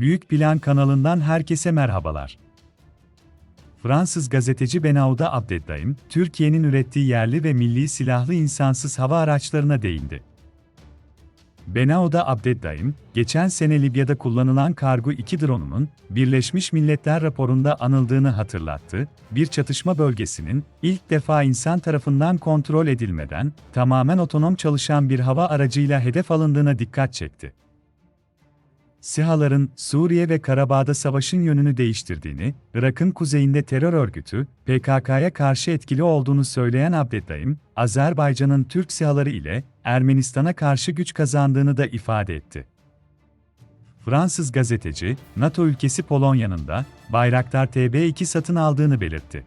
Büyük Plan kanalından herkese merhabalar. Fransız gazeteci Benauda Abdeddaim, Türkiye'nin ürettiği yerli ve milli silahlı insansız hava araçlarına değindi. Benauda Abdeddaim, geçen sene Libya'da kullanılan Kargo 2 drone'unun, Birleşmiş Milletler raporunda anıldığını hatırlattı, bir çatışma bölgesinin, ilk defa insan tarafından kontrol edilmeden, tamamen otonom çalışan bir hava aracıyla hedef alındığına dikkat çekti. SİHA'ların Suriye ve Karabağ'da savaşın yönünü değiştirdiğini, Irak'ın kuzeyinde terör örgütü PKK'ya karşı etkili olduğunu söyleyen Abdeddaim, Azerbaycan'ın Türk SİHA'ları ile Ermenistan'a karşı güç kazandığını da ifade etti. Fransız gazeteci, NATO ülkesi Polonya'nın da Bayraktar TB2 satın aldığını belirtti.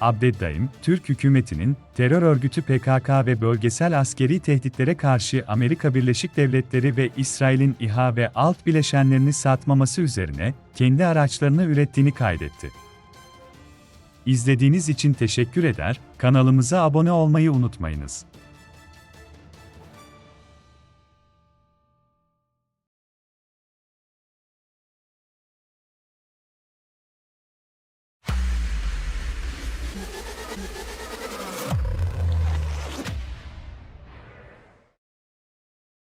Abdeddaim, Türk hükümetinin terör örgütü PKK ve bölgesel askeri tehditlere karşı Amerika Birleşik Devletleri ve İsrail'in İHA ve alt bileşenlerini satmaması üzerine kendi araçlarını ürettiğini kaydetti. İzlediğiniz için teşekkür eder, kanalımıza abone olmayı unutmayınız.